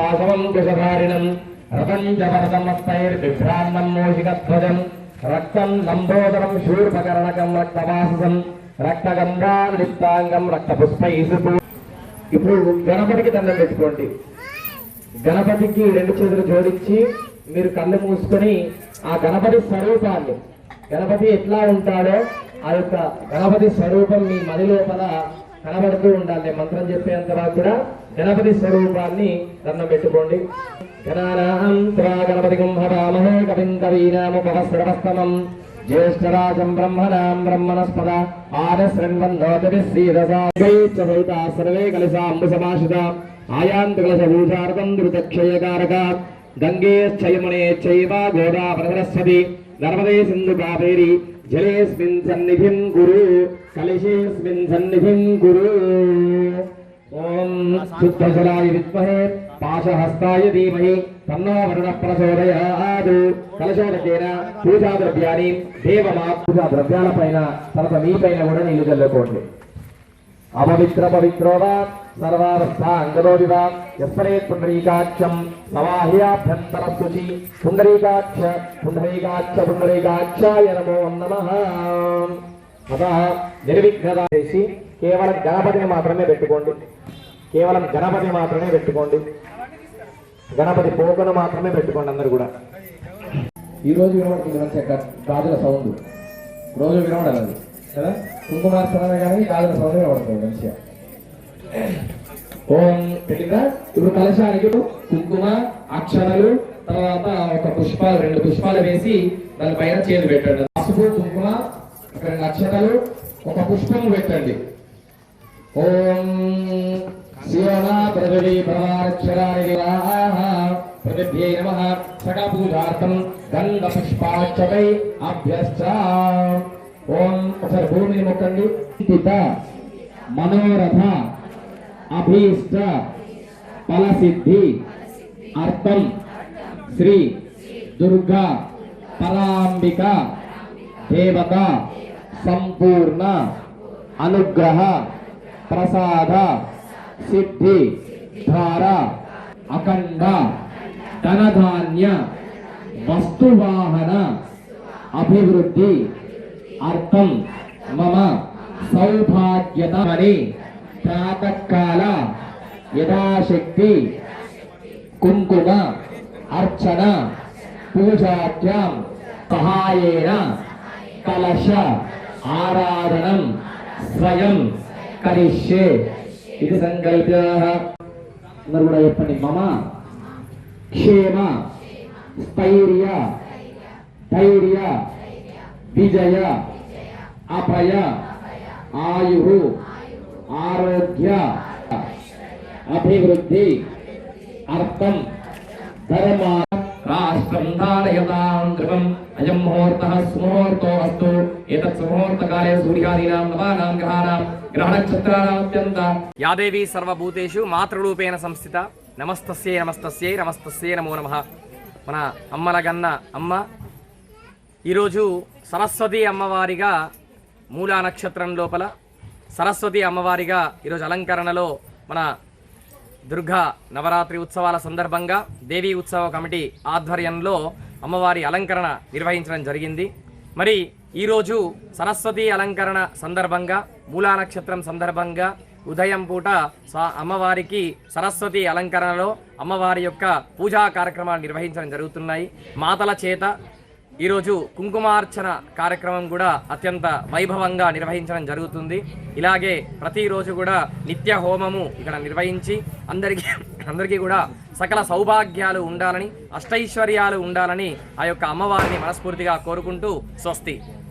పాశవం కుశధారిణం రథం చ వరదమస్తైర్బిభ్రాన్నం మూషికధ్వజం రక్తం లంబోదరం రక్తగంగా రక్తవాససం. రక్తగంధాలిప్తాంగం రక్తపుష్పైసు ఇప్పుడు గణపతికి దండం పెట్టుకోండి. గణపతికి రెండు చేతులు జోడించి మీరు కళ్ళు మూసుకొని ఆ గణపతి స్వరూపాన్ని గణపతి ఎట్లా ఉంటాడో ఆ యొక్క గణపతి స్వరూపం మీ మది లోపల కనబడుతూ ఉండాలి. మంత్రం చెప్పేంత వరకు కూడా గణపతి స్వరూపాన్ని దండం పెట్టుకోండి. గణానాం త్వా గణపతి కుంభరామహే కవిం జ్యేష్ఠరాజం బ్రహ్మణాం బ్రహ్మణస్పద ఆనశ్రన్వన్నోదవిశ్రీరసా సర్వే కలిసాంబు సమాషిత ఆయాంతు కలశ పూజార్థం ధృతక్షయకారక గంగే చైవ గోదావరి సరస్వతి నర్మదే సింధు కావేరి జలేస్మిన్ సన్నిధిం గురు కలశేస్మిన్ సన్నిధిం గురు ఓం శుద్ధజలాయ విద్మహే పాశహస్తాయ ధీమహి తన్నో వరుణ ప్రచోదయాదు కలశోదకేన పూజా ద్రవ్యాన్ని దేవమా పూజా ద్రవ్యాల పైన తర్వాత మీ పైన కూడా నీళ్ళు చల్లుకోండి అపవిత్ర పవిత్రోవా సర్వావస్థాంగదోదివా. ఎస్పరేత్ పుండరీకాక్షం సమాహ్యాభ్యంతర శుచి పుండరీకాక్ష పుండరీకాక్ష పుండరీకాక్షాయ నమో నమ. అత నిర్విఘ్నత చేసి కేవలం గణపతిని మాత్రమే పెట్టుకోండి. కేవలం గణపతి మాత్రమే పెట్టుకోండి. గణపతి పోకను మాత్రమే పెట్టుకోండి అందరు కూడా. ఈ రోజు వినబడుతుంది మంచిగా గాజుల సౌండ్. రోజు వినబడాలి కదా కుంకుమార్చనమే కానీ గాజుల సౌండ్ వినబడుతుంది మంచిగా ఓం పెట్టిందా ఇప్పుడు కలశానికి కుంకుమ అక్షరాలు తర్వాత ఒక పుష్పాలు రెండు పుష్పాలు వేసి దాని పైన చేతి పెట్టండి. పసుపు కుంకుమ ఒక రెండు అక్షరాలు ఒక పుష్పం పెట్టండి. ఓం శివనా ప్రజలి భవాక్షరాణి ప్రతిభ్యై నమ నమః పూజార్థం గంధ పుష్పాక్షతై అభ్యశ్చ. ఓం ఒకసారి భూమిని మొక్కండి. పిత మనోరథ అభీష్ట ఫలసిద్ధి అర్థం శ్రీ దుర్గా పరాంబిక దేవత సంపూర్ణ అనుగ్రహ ప్రసాద సిద్ధి ధార అఖండ ధనధాన్య వస్తువాహన అభివృద్ధి అర్థం మమ సౌభాగ్యతమని ప్రాతకాల యథాశక్తి కుంకుమ అర్చన పూజాభ్యాం సహాయేన కలశ ఆరాధనం స్వయం కరిష్యే ఇది సంకల్ప్య అందరూ కూడా చెప్పండి మమ క్షేమ స్థైర్య ధైర్య విజయ అభయ ఆయు ఆరోగ్య అభివృద్ధి అర్థం ధర్మ రాష్ట్రం ధారయతాం అయం ముహూర్తః సుముహూర్తో అస్తు. ఏతత్ సుముహూర్తకాలే సూర్యాదీనాం నవానాం గ్రహాణాం గ్రహణక్షత్రాణాం అత్యంత యాదేవి సర్వభూతేషు మాతృరూపేణ సంస్థిత. నమస్తస్యై నమస్తస్యై నమస్తస్యై నమో నమః. మన అమ్మల గన్న అమ్మ ఈరోజు సరస్వతి అమ్మవారిగా మూలా నక్షత్రం లోపల సరస్వతి అమ్మవారిగా ఈరోజు అలంకరణలో మన దుర్గా నవరాత్రి ఉత్సవాల సందర్భంగా దేవీ ఉత్సవ కమిటీ ఆధ్వర్యంలో అమ్మవారి అలంకరణ నిర్వహించడం జరిగింది. మరి ఈరోజు సరస్వతి అలంకరణ సందర్భంగా మూలా నక్షత్రం సందర్భంగా ఉదయం పూట స్వా- అమ్మవారికి సరస్వతి అలంకరణలో అమ్మవారి యొక్క పూజా కార్యక్రమాలు నిర్వహించడం జరుగుతున్నాయి. మాతల చేత ఈరోజు కుంకుమార్చన కార్యక్రమం కూడా అత్యంత వైభవంగా నిర్వహించడం జరుగుతుంది. ఇలాగే ప్రతిరోజు కూడా నిత్య హోమము ఇక్కడ నిర్వహించి అందరికీ అందరికీ కూడా సకల సౌభాగ్యాలు ఉండాలని అష్టైశ్వర్యాలు ఉండాలని ఆ యొక్క అమ్మవారిని మనస్ఫూర్తిగా కోరుకుంటూ స్వస్తి.